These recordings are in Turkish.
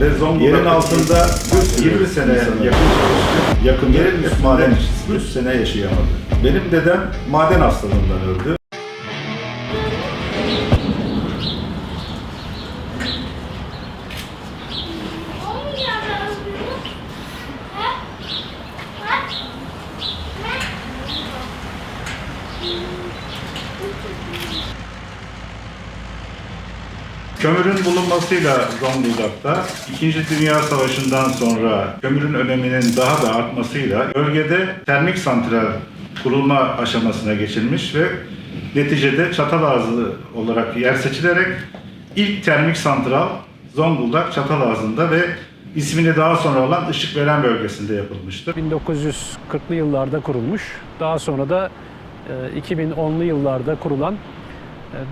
Ve yerin altında 20 sene yakın çalıştı. Yakın yerin üst maden işçisi. 3 sene yaşayamadı. Benim dedem maden hastalığından öldü. Kömürün bulunmasıyla Zonguldak'ta 2. Dünya Savaşı'ndan sonra kömürün öneminin daha da artmasıyla bölgede termik santral kurulma aşamasına geçilmiş ve neticede Çatalazı olarak yer seçilerek ilk termik santral Zonguldak Çatalazı'nda ve ismini daha sonra olan Işıkveren bölgesinde yapılmıştır. 1940'lı yıllarda kurulmuş. Daha sonra da e, 2010'lu yıllarda kurulan e,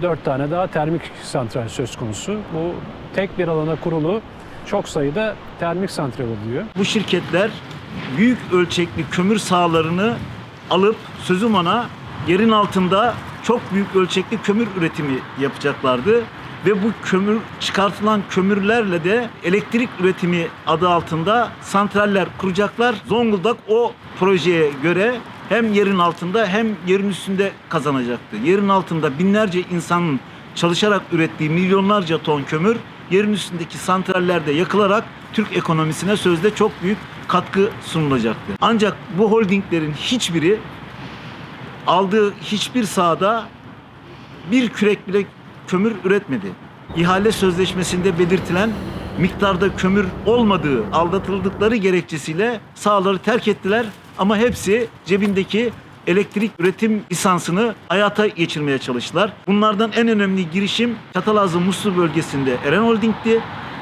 dört tane daha termik santral söz konusu. Bu tek bir alana kurulu çok sayıda termik santral oluyor. Bu şirketler büyük ölçekli kömür sahalarını alıp sözüm ona yerin altında çok büyük ölçekli kömür üretimi yapacaklardı. Ve bu kömür çıkartılan kömürlerle de elektrik üretimi adı altında santraller kuracaklar. Zonguldak o projeye göre hem yerin altında hem yerin üstünde kazanacaktı. Yerin altında binlerce insanın çalışarak ürettiği milyonlarca ton kömür yerin üstündeki santrallerde yakılarak Türk ekonomisine sözde çok büyük katkı sunulacaktı. Ancak bu holdinglerin hiçbiri aldığı hiçbir sahada bir kürek bile kömür üretmedi. İhale sözleşmesinde belirtilen miktarda kömür olmadığı aldatıldıkları gerekçesiyle sahaları terk ettiler ama hepsi cebindeki elektrik üretim lisansını hayata geçirmeye çalıştılar. Bunlardan en önemli girişim Çatalazı Muslu bölgesinde Eren Holding'ti.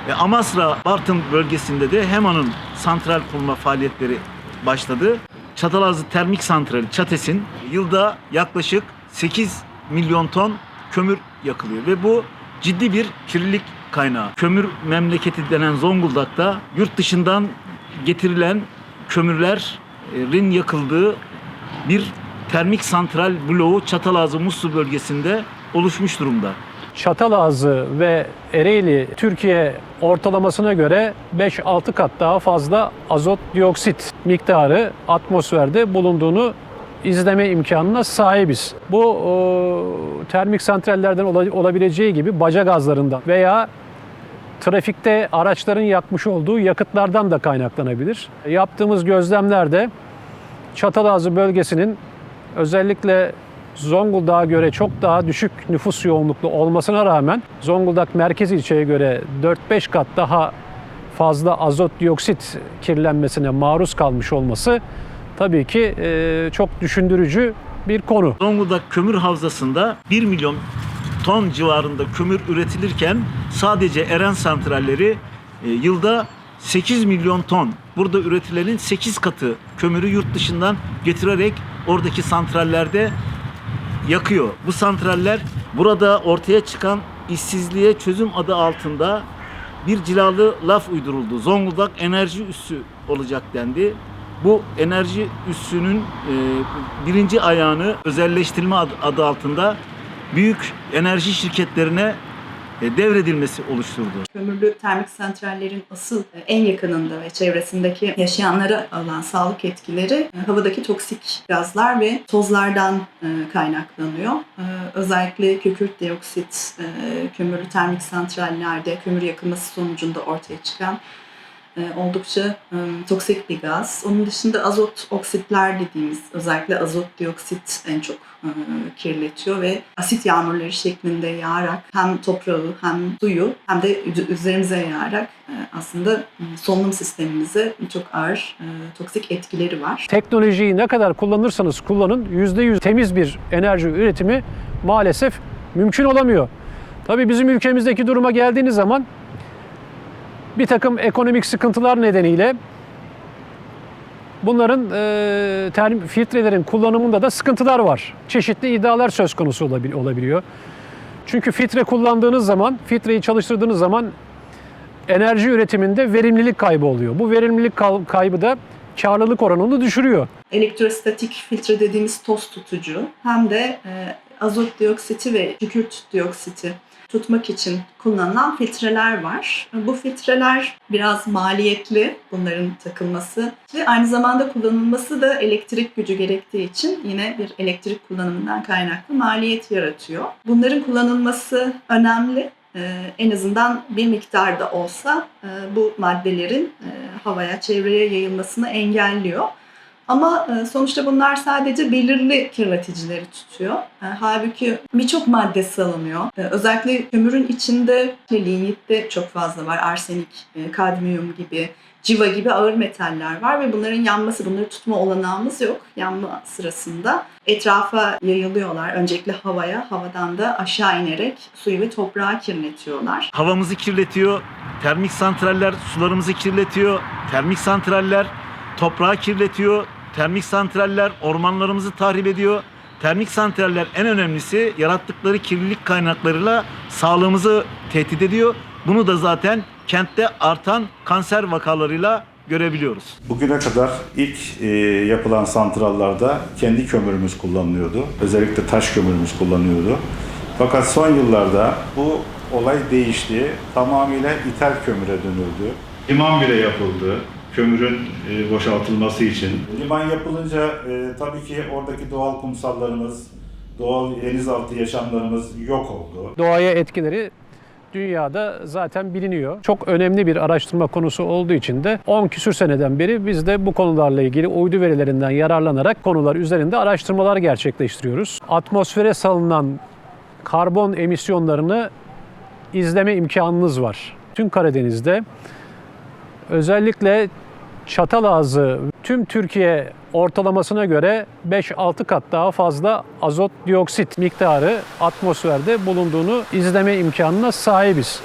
ve Amasra Bartın bölgesinde de HEMA'nın santral kurma faaliyetleri başladı. Çatalazı Termik Santrali Çates'in yılda yaklaşık 8 milyon ton kömür yakılıyor ve bu ciddi bir kirlilik kaynağı. Kömür memleketi denen Zonguldak'ta yurt dışından getirilen kömürlerin yakıldığı bir termik santral bloğu Çatalazı Muslu bölgesinde oluşmuş durumda. Çatalazı ve Ereğli Türkiye ortalamasına göre 5-6 kat daha fazla azot dioksit miktarı atmosferde bulunduğunu izleme imkanına sahibiz. Bu o, termik santrallerden ola- olabileceği gibi baca gazlarından veya trafikte araçların yakmış olduğu yakıtlardan da kaynaklanabilir. Yaptığımız gözlemlerde Çatalazı bölgesinin özellikle Zonguldak'a göre çok daha düşük nüfus yoğunluklu olmasına rağmen Zonguldak merkez ilçeye göre 4-5 kat daha fazla azot dioksit kirlenmesine maruz kalmış olması tabii ki çok düşündürücü bir konu. Zonguldak kömür havzasında 1 milyon ton civarında kömür üretilirken sadece Eren santralleri e, yılda 8 milyon ton burada üretilenin 8 katı kömürü yurt dışından getirerek oradaki santrallerde yakıyor. Bu santraller burada ortaya çıkan işsizliğe çözüm adı altında bir cilalı laf uyduruldu. Zonguldak enerji üssü olacak dendi. Bu enerji üssünün e, birinci ayağını özelleştirme adı, altında büyük enerji şirketlerine e, devredilmesi oluşturdu. Kömürlü termik santrallerin asıl e, en yakınında ve çevresindeki yaşayanlara olan sağlık etkileri e, havadaki toksik gazlar ve tozlardan kaynaklanıyor. Özellikle kükürt dioksit kömürlü termik santrallerde kömür yakılması sonucunda ortaya çıkan oldukça e, toksik bir gaz. Onun dışında azot oksitler dediğimiz özellikle azot dioksit en çok e, kirletiyor ve asit yağmurları şeklinde yağarak hem toprağı hem suyu hem de üz- üzerimize yağarak e, aslında solunum sistemimize çok ağır toksik etkileri var. Teknolojiyi ne kadar kullanırsanız kullanın %100 temiz bir enerji üretimi maalesef mümkün olamıyor. Tabii bizim ülkemizdeki duruma geldiğiniz zaman bir takım ekonomik sıkıntılar nedeniyle bunların e, term- filtrelerin kullanımında da sıkıntılar var. Çeşitli iddialar söz konusu olabil- olabiliyor. Çünkü filtre kullandığınız zaman, filtreyi çalıştırdığınız zaman enerji üretiminde verimlilik kaybı oluyor. Bu verimlilik kaybı da karlılık oranını düşürüyor. Elektrostatik filtre dediğimiz toz tutucu hem de e, azot dioksiti ve kükürt dioksiti tutmak için kullanılan filtreler var. Bu filtreler biraz maliyetli bunların takılması ve aynı zamanda kullanılması da elektrik gücü gerektiği için yine bir elektrik kullanımından kaynaklı maliyet yaratıyor. Bunların kullanılması önemli. Ee, en azından bir miktarda olsa e, bu maddelerin e, havaya, çevreye yayılmasını engelliyor. Ama e, sonuçta bunlar sadece belirli kirleticileri tutuyor. E, Halbuki birçok madde salınıyor. E, Özellikle kömürün içinde lignitte çok fazla var. Arsenik, kadmiyum gibi, civa gibi ağır metaller var ve bunların yanması, bunları tutma olanağımız yok yanma sırasında. Etrafa yayılıyorlar. Öncelikle havaya, havadan da aşağı inerek suyu ve toprağı kirletiyorlar. Havamızı kirletiyor, termik santraller sularımızı kirletiyor, termik santraller toprağı kirletiyor, termik santraller ormanlarımızı tahrip ediyor. Termik santraller en önemlisi yarattıkları kirlilik kaynaklarıyla sağlığımızı tehdit ediyor. Bunu da zaten kentte artan kanser vakalarıyla görebiliyoruz. Bugüne kadar ilk e, yapılan santrallarda kendi kömürümüz kullanılıyordu. Özellikle taş kömürümüz kullanılıyordu. Fakat son yıllarda bu olay değişti. Tamamıyla ithal kömüre dönüldü. Liman bile yapıldı kömürün e, boşaltılması için. Liman yapılınca e, tabii ki oradaki doğal kumsallarımız, doğal denizaltı yaşamlarımız yok oldu. Doğaya etkileri dünyada zaten biliniyor. Çok önemli bir araştırma konusu olduğu için de 10 küsür seneden beri biz de bu konularla ilgili uydu verilerinden yararlanarak konular üzerinde araştırmalar gerçekleştiriyoruz. Atmosfere salınan karbon emisyonlarını izleme imkanınız var. Tüm Karadeniz'de özellikle Çatalazı tüm Türkiye ortalamasına göre 5-6 kat daha fazla azot dioksit miktarı atmosferde bulunduğunu izleme imkanına sahibiz.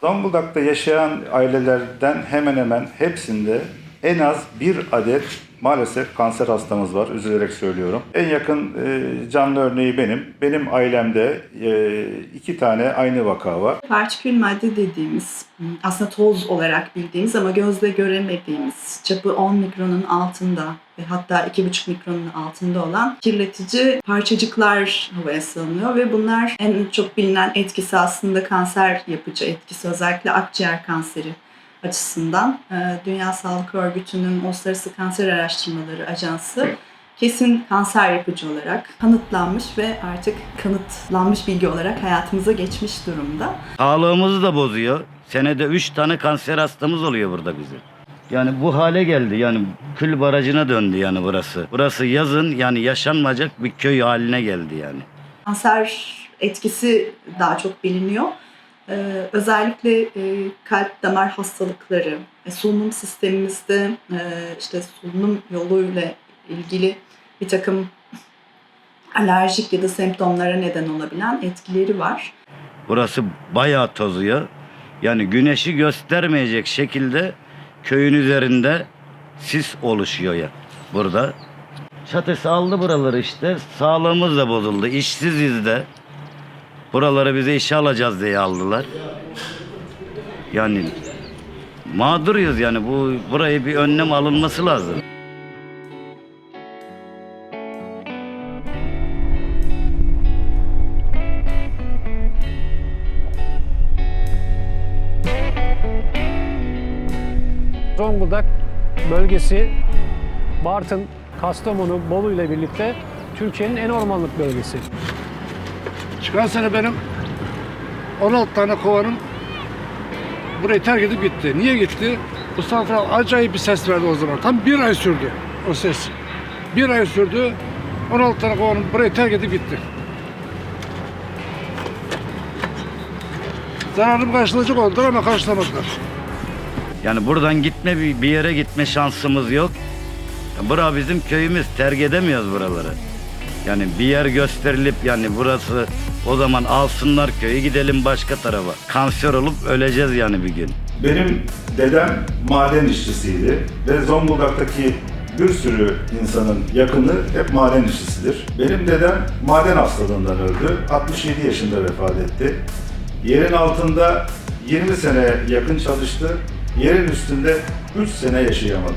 Zonguldak'ta yaşayan ailelerden hemen hemen hepsinde en az bir adet maalesef kanser hastamız var. Üzülerek söylüyorum. En yakın e, canlı örneği benim. Benim ailemde e, iki tane aynı vaka var. Partikül madde dediğimiz aslında toz olarak bildiğimiz ama gözle göremediğimiz çapı 10 mikronun altında ve hatta 2,5 mikronun altında olan kirletici parçacıklar havaya salınıyor ve bunlar en çok bilinen etkisi aslında kanser yapıcı etkisi özellikle akciğer kanseri açısından e, Dünya Sağlık Örgütü'nün Uluslararası Kanser Araştırmaları Ajansı kesin kanser yapıcı olarak kanıtlanmış ve artık kanıtlanmış bilgi olarak hayatımıza geçmiş durumda. Sağlığımızı da bozuyor. Senede 3 tane kanser hastamız oluyor burada bizim. Yani bu hale geldi yani kül barajına döndü yani burası. Burası yazın yani yaşanmayacak bir köy haline geldi yani. Kanser etkisi daha çok biliniyor. Ee, özellikle e, kalp damar hastalıkları, e, solunum sistemimizde e, işte solunum yoluyla ilgili bir takım alerjik ya da semptomlara neden olabilen etkileri var. Burası bayağı tozuyor. Yani güneşi göstermeyecek şekilde köyün üzerinde sis oluşuyor ya burada. Çatısı aldı buraları işte. Sağlığımız da bozuldu. İşsiziz de. Buraları bize işe alacağız diye aldılar. Yani mağduruyuz yani bu burayı bir önlem alınması lazım. Zonguldak bölgesi Bartın, Kastamonu, Bolu ile birlikte Türkiye'nin en ormanlık bölgesi. Çıkan sene benim 16 tane kovanım burayı terk edip gitti. Niye gitti? Bu santral acayip bir ses verdi o zaman. Tam bir ay sürdü o ses. Bir ay sürdü. 16 tane kovanım burayı terk edip gitti. Zararım karşılayacak oldular ama karşılamadılar. Yani buradan gitme bir yere gitme şansımız yok. Bura bizim köyümüz. Terk edemiyoruz buraları. Yani bir yer gösterilip yani burası o zaman alsınlar köyü gidelim başka tarafa. Kanser olup öleceğiz yani bir gün. Benim dedem maden işçisiydi ve Zonguldak'taki bir sürü insanın yakını hep maden işçisidir. Benim dedem maden hastalığından öldü. 67 yaşında vefat etti. Yerin altında 20 sene yakın çalıştı. Yerin üstünde 3 sene yaşayamadı.